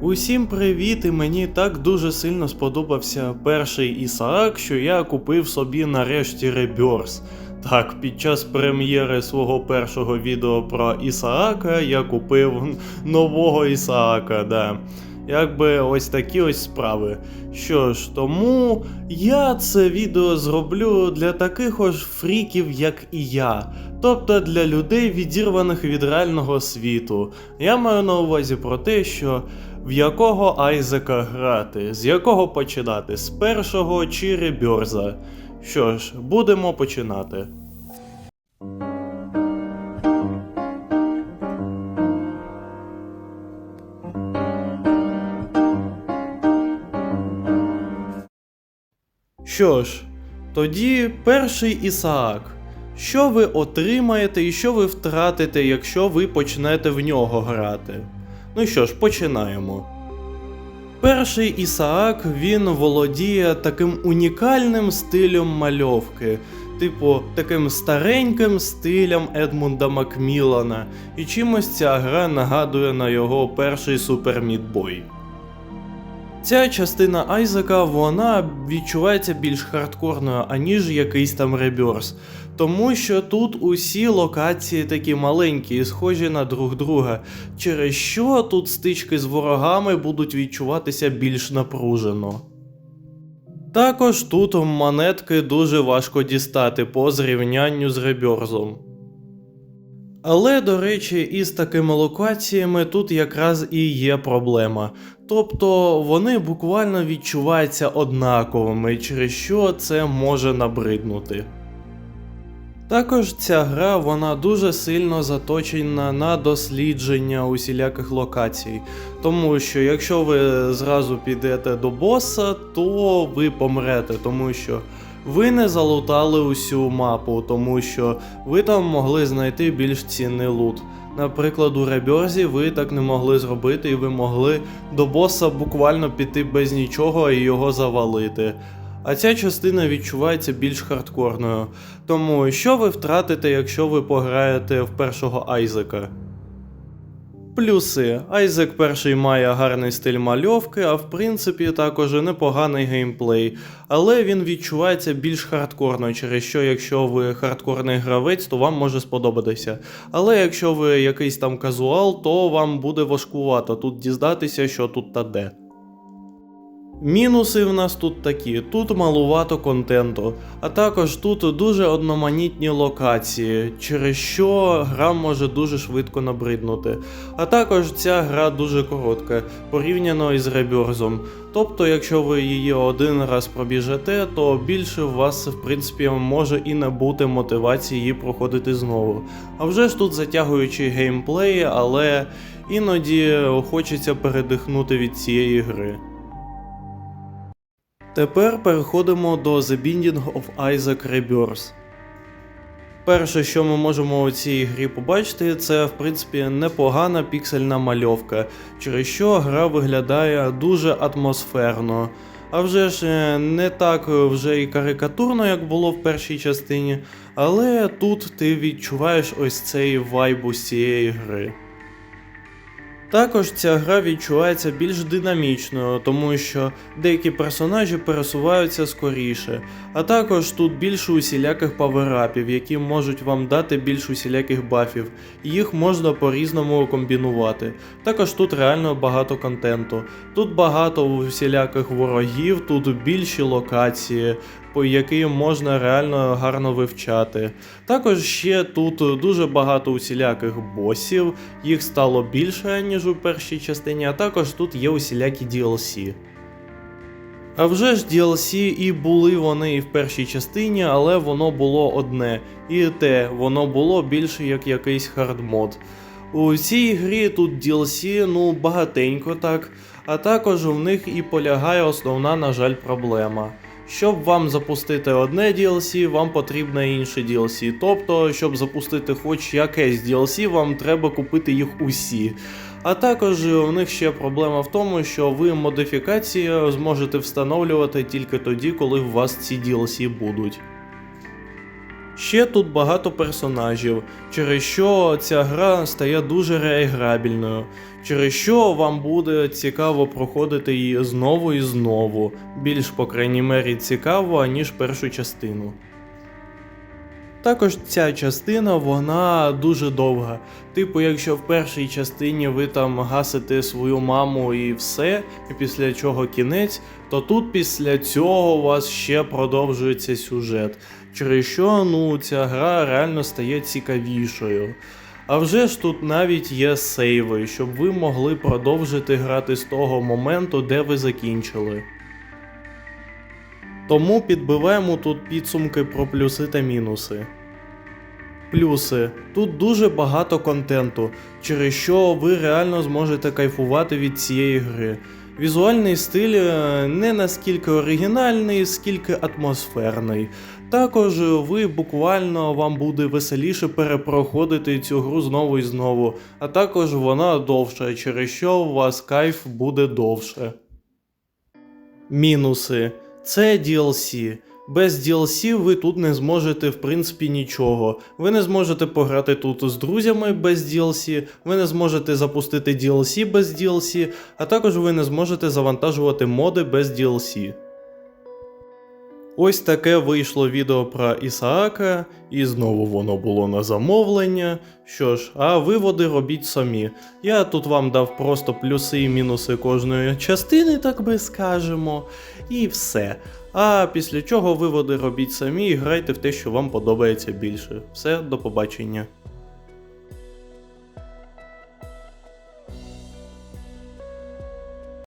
Усім привіт! І мені так дуже сильно сподобався перший Ісаак, що я купив собі нарешті Rebirth. Так, під час прем'єри свого першого відео про Ісаака я купив нового Ісаака, да. Якби ось такі ось справи. Що ж, тому я це відео зроблю для таких ось фріків, як і я. Тобто для людей, відірваних від реального світу. Я маю на увазі про те, що в якого Айзека грати, з якого починати, з першого чи реберза. Що ж, будемо починати. Що ж, тоді перший Ісаак. Що ви отримаєте і що ви втратите, якщо ви почнете в нього грати? Ну що ж, починаємо. Перший Ісаак він володіє таким унікальним стилем мальовки, типу таким стареньким стилем Едмунда Макмілана, і чимось ця гра нагадує на його перший Супер Мідбой. Ця частина Айзека вона відчувається більш хардкорною, аніж якийсь там реберс. Тому що тут усі локації такі маленькі і схожі на друг друга, через що тут стички з ворогами будуть відчуватися більш напружено. Також тут монетки дуже важко дістати по зрівнянню з реберзом. Але, до речі, із такими локаціями тут якраз і є проблема. Тобто вони буквально відчуваються однаковими, через що це може набриднути. Також ця гра вона дуже сильно заточена на дослідження усіляких локацій. Тому що якщо ви зразу підете до боса, то ви помрете, тому що ви не залутали усю мапу, тому що ви там могли знайти більш цінний лут. Наприклад, у Реберзі ви так не могли зробити, і ви могли до боса буквально піти без нічого і його завалити. А ця частина відчувається більш хардкорною. Тому що ви втратите, якщо ви пограєте в першого Айзека? Плюси. Айзек перший має гарний стиль мальовки, а в принципі також і непоганий геймплей, але він відчувається більш хардкорно, через що якщо ви хардкорний гравець, то вам може сподобатися. Але якщо ви якийсь там казуал, то вам буде важкувато тут дізнатися, що тут та де. Мінуси в нас тут такі: тут малувато контенту, а також тут дуже одноманітні локації, через що гра може дуже швидко набриднути. А також ця гра дуже коротка, порівняно із реберзом. Тобто, якщо ви її один раз пробіжете, то більше у вас, в принципі, може і не бути мотивації її проходити знову. А вже ж тут затягуючий геймплей, але іноді хочеться передихнути від цієї гри. Тепер переходимо до The Binding of Isaac Rebirth. Перше, що ми можемо у цій грі побачити, це в принципі непогана піксельна мальовка, через що гра виглядає дуже атмосферно. А вже ж е, не так вже і карикатурно, як було в першій частині, але тут ти відчуваєш ось цей вайб у цієї гри. Також ця гра відчувається більш динамічною, тому що деякі персонажі пересуваються скоріше, а також тут більше усіляких паверапів, які можуть вам дати більш усіляких бафів, і їх можна по-різному комбінувати. Також тут реально багато контенту. Тут багато усіляких ворогів, тут більші локації, по яким можна реально гарно вивчати. Також ще тут дуже багато усіляких босів, їх стало більше, ніж у першій частині, а також тут є усілякі DLC. А вже ж DLC і були вони і в першій частині, але воно було одне. І те, воно було більше як якийсь хардмод. У цій грі тут DLC, ну багатенько так, а також в них і полягає основна, на жаль, проблема. Щоб вам запустити одне DLC, вам потрібно інше DLC. Тобто, щоб запустити хоч якесь DLC, вам треба купити їх усі. А також у них ще проблема в тому, що ви модифікації зможете встановлювати тільки тоді, коли у вас ці DLC будуть. Ще тут багато персонажів, через що ця гра стає дуже реіграбільною, через що вам буде цікаво проходити її знову і знову, більш по крайній мері цікаво, ніж першу частину. Також ця частина вона дуже довга. Типу, якщо в першій частині ви там гасите свою маму і все, і після чого кінець, то тут після цього у вас ще продовжується сюжет, через що ну, ця гра реально стає цікавішою. А вже ж тут навіть є сейви, щоб ви могли продовжити грати з того моменту, де ви закінчили. Тому підбиваємо тут підсумки про плюси та мінуси. Плюси. Тут дуже багато контенту, через що ви реально зможете кайфувати від цієї гри. Візуальний стиль е, не наскільки оригінальний, скільки атмосферний. Також ви буквально вам буде веселіше перепроходити цю гру знову і знову, а також вона довша, через що у вас кайф буде довше. Мінуси. Це DLC. Без DLC ви тут не зможете в принципі нічого. Ви не зможете пограти тут з друзями без DLC, ви не зможете запустити DLC без DLC, а також ви не зможете завантажувати моди без DLC. Ось таке вийшло відео про Ісаака, і знову воно було на замовлення. Що ж, а виводи робіть самі. Я тут вам дав просто плюси і мінуси кожної частини, так би скажемо, і все. А після чого виводи робіть самі і грайте в те, що вам подобається більше. Все, до побачення.